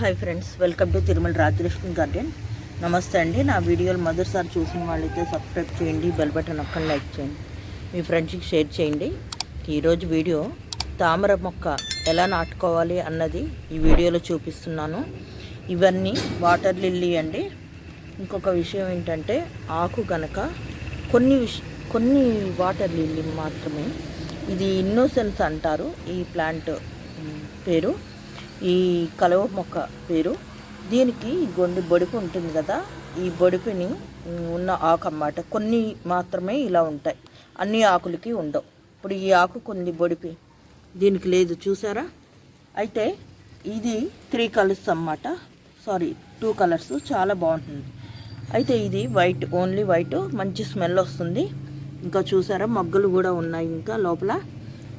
Hi friends welcome to Tirumala Rajalakshmi garden నమస్తే అండి. నా వీడియోలు మొదటిసారి చూసిన వాళ్ళైతే సబ్స్క్రైబ్ చేయండి బెల్ బటన్ ఒక్కని లైక్ చేయండి. మీ ఫ్రెండ్స్కి షేర్ చేయండి. ఈరోజు వీడియో తామర మొక్క ఎలా నాటుకోవాలి అన్నది ఈ వీడియోలో చూపిస్తున్నాను. ఇవన్నీ వాటర్ లిల్లీ అండి. ఇంకొక విషయం ఏంటంటే ఆకు గనక కొన్ని కొన్ని వాటర్ లిల్లీ మాత్రమే ఇది ఇన్నోసెన్స్ అంటారు. ఈ ప్లాంట్ పేరు ఈ కలువ మొక్క పేరు. దీనికి గొండు గొండి ఉంటుంది కదా ఈ బొడిపిని ఉన్న ఆకు అన్నమాట కొన్ని మాత్రమే ఇలా ఉంటాయి. అన్ని ఆకులకి ఉండవు. ఇప్పుడు ఈ ఆకు కొన్ని బొడిపి దీనికి లేదు చూసారా? అయితే ఇది త్రీ కలర్స్ అన్నమాట. Sorry two colours. చాలా బాగుంటుంది. అయితే ఇది వైట్ ఓన్లీ వైట్. మంచి స్మెల్ వస్తుంది. ఇంకా చూసారా? మొగ్గలు కూడా ఉన్నాయి ఇంకా లోపల.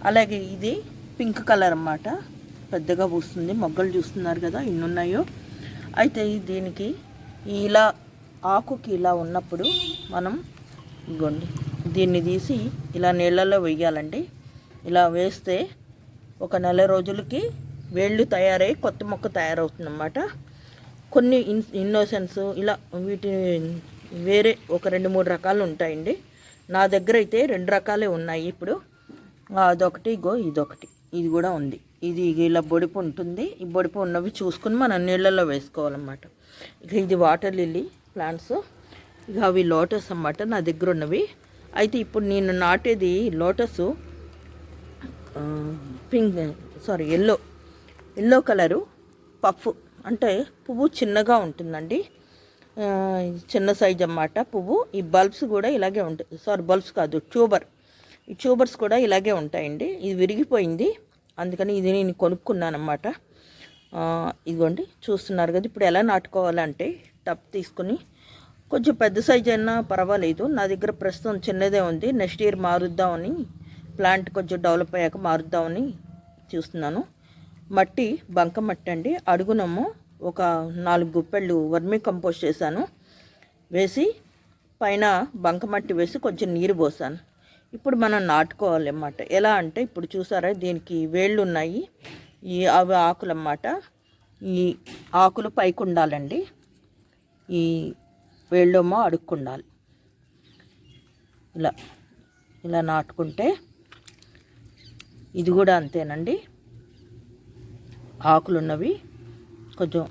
అలాగే ఇది పింక్ కలర్ అన్నమాట. పెద్దగా పూస్తుంది మొగ్గలు చూస్తున్నారు కదా ఇన్ని ఉన్నాయో అయితే దీనికి ఇలా ఆకుకి ఇలా ఉన్నప్పుడు మనం ఇగోండి దీన్ని తీసి ఇలా నీళ్ళలో వేయాలండి. ఇలా వేస్తే ఒక నెల రోజులకి వేళ్ళు తయారై కొత్త మొక్క తయారవుతుందన్నమాట. కొన్ని ఇన్ ఇన్నోసెన్స్ ఇలా వీటి వేరే ఒక రెండు మూడు రకాలు ఉంటాయండి. నా దగ్గర అయితే రెండు రకాలే ఉన్నాయి ఇప్పుడు. అదొకటి ఇగో ఇదొకటి. ఇది కూడా ఉంది. ఇది ఇలా బొడిపు ఉంటుంది. ఈ బొడిపు ఉన్నవి చూసుకుని మనం నీళ్ళల్లో వేసుకోవాలన్నమాట. ఇక ఇది వాటర్ లిల్లీ ప్లాంట్స్. ఇక అవి లోటస్ అన్నమాట. నా దగ్గర ఉన్నవి. అయితే ఇప్పుడు నేను నాటేది lotus pink sorry yellow. Yellow colour puff అంటే పువ్వు చిన్నగా ఉంటుందండి. చిన్న సైజ్ అన్నమాట పువ్వు. ఈ బల్బ్స్ కూడా ఇలాగే ఉంటాయి సారీ బల్బ్స్ కాదు ట్యూబర్. ఈ ట్యూబర్స్ కూడా ఇలాగే ఉంటాయండి. ఇది విరిగిపోయింది. అందుకని ఇది నేను కొనుక్కున్నాను అనమాట ఇదిగోండి చూస్తున్నారు కదా ఇప్పుడు ఎలా నాటుకోవాలంటే టప్ తీసుకుని కొంచెం పెద్ద సైజ్ అయినా పర్వాలేదు. నా దగ్గర ప్రస్తుతం చిన్నదే ఉంది. నెక్స్ట్ ఇయర్ మారుద్దామని ప్లాంట్ కొంచెం డెవలప్ అయ్యాక మారుద్దామని చూస్తున్నాను. మట్టి బంక మట్టి అండి. అడుగునము ఒక నాలుగు గుప్పెళ్ళు వర్మీ కంపోస్ట్ చేశాను. వేసి పైన బంక మట్టి వేసి కొంచెం నీరు పోసాను. ఇప్పుడు మనం నాటుకోవాలి అన్నమాట ఎలా అంటే ఇప్పుడు చూసారా దీనికి వేళ్ళు ఉన్నాయి ఈ అవి ఆకులు అన్నమాట ఈ ఆకులు పైకి ఉండాలండి ఈ వేళ్ళేమో అడుక్కుండాలి. ఇలా ఇలా నాటుకుంటే ఇది కూడా అంతేనండి. ఆకులు ఉన్నవి కొంచెం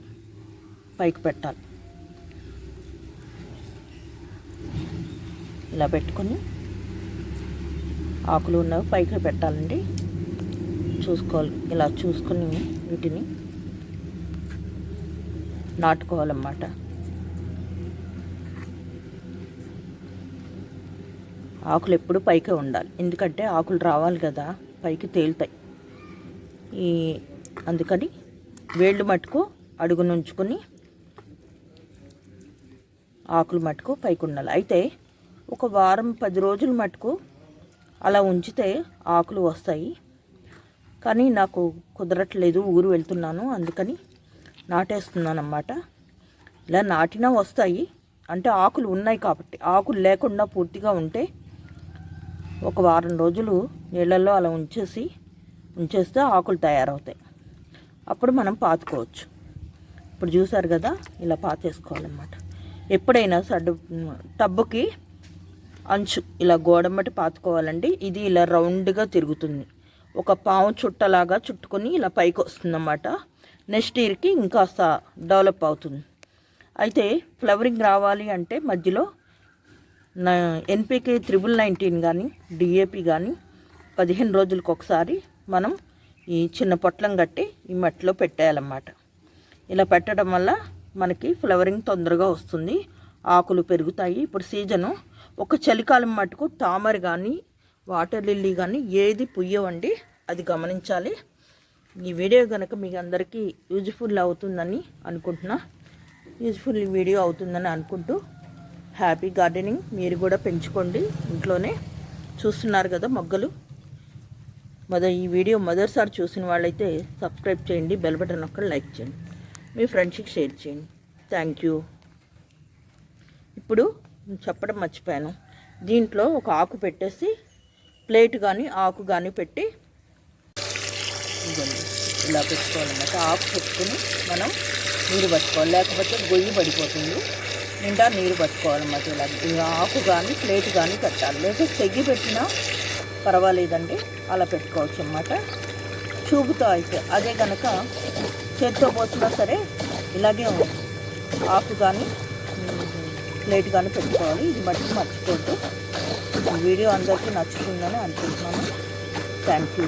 పైకి పెట్టాలి. ఇలా పెట్టుకొని ఆకులు ఉన్నవి పైకి పెట్టాలండి. చూసుకోవాలి. ఇలా చూసుకుని వీటిని నాటుకోవాలన్నమాట. ఆకులు ఎప్పుడు పైకే ఉండాలి. ఎందుకంటే ఆకులు రావాలి కదా పైకి తేలుతాయి. ఈ అందుకని వేళ్ళు మటుకు అడుగు నుంచుకొని ఆకులు మటుకు పైకి ఉండాలి. అయితే ఒక వారం పది రోజులు మటుకు అలా ఉంచితే ఆకులు వస్తాయి. కానీ నాకు కుదరట్లేదు ఊరు వెళ్తున్నాను. అందుకని నాటేస్తున్నాను అన్నమాట ఇలా నాటినా వస్తాయి. అంటే ఆకులు ఉన్నాయి కాబట్టి. ఆకులు లేకుండా పూర్తిగా ఉంటే ఒక వారం రోజులు నీళ్ళల్లో అలా ఉంచేసి ఉంచేస్తే ఆకులు తయారవుతాయి. అప్పుడు మనం పాతుకోవచ్చు. ఇప్పుడు చూసారు కదా ఇలా పాతేసుకోవాలన్నమాట. ఎప్పుడైనా సడ్డు టబ్బుకి అంచు ఇలా గోడమ్మటి పాతుకోవాలండి. ఇది ఇలా రౌండ్గా తిరుగుతుంది. ఒక పాము చుట్టలాగా చుట్టుకొని ఇలా పైకి వస్తుందన్నమాట. నెక్స్ట్ ఇయర్కి ఇంకాస్త డెవలప్ అవుతుంది. అయితే ఫ్లవరింగ్ రావాలి అంటే మధ్యలో నా ఎన్పికే త్రిబుల్ నైన్టీన్ కానీ డిఏపి కానీ పదిహేను రోజులకు ఒకసారి మనం ఈ చిన్న పొట్లం కట్టి ఈ మట్టిలో పెట్టేయాలన్నమాట. ఇలా పెట్టడం వల్ల మనకి ఫ్లవరింగ్ తొందరగా వస్తుంది. ఆకులు పెరుగుతాయి. ఇప్పుడు సీజను ఒక చలికాలం మటుకు తామర కానీ వాటర్ లిల్లీ కానీ ఏది పుయ్యవండి అది గమనించాలి. ఈ వీడియో కనుక మీకు అందరికీ యూజ్ఫుల్ అవుతుందని అనుకుంటున్నా. యూజ్ఫుల్ వీడియో అవుతుందని అనుకుంటూ హ్యాపీ గార్డెనింగ్. మీరు కూడా పెంచుకోండి. ఇంట్లోనే చూస్తున్నారు కదా మొగ్గలు. మొద ఈ వీడియో మొదటిసారి చూసిన వాళ్ళైతే సబ్స్క్రైబ్ చేయండి బెల్ బటన్ ఒక్కటి లైక్ చేయండి. మీ ఫ్రెండ్స్కి షేర్ చేయండి. Thank you. ఇప్పుడు చెప్పడం మర్చిపోయాను. దీంట్లో ఒక ఆకు పెట్టేసి ప్లేట్ కానీ ఆకు కానీ పెట్టి ఇలా పెట్టుకోవాలన్నమాట. ఆకు పెట్టుకుని మనం నీరు పట్టుకోవాలి. లేకపోతే గొయ్యి పడిపోతుంది. నిండా నీరు పట్టుకోవాలన్నమాట ఇలా. ఆకు కానీ ప్లేట్ కానీ పెట్టాలి లేదా చెగ్గి పెట్టినా పర్వాలేదండి. అలా పెట్టుకోవచ్చు అన్నమాట. చూపుతో అయితే అదే కనుక చేత్తో పోసినా సరే ఇలాగే ఆకు కానీ లేట్గానే పెట్టుకోవాలి. ఇది మట్టుకు మర్చిపోద్దు. వీడియో అందరికీ నచ్చుతుందని అనుకుంటున్నాను. Thank you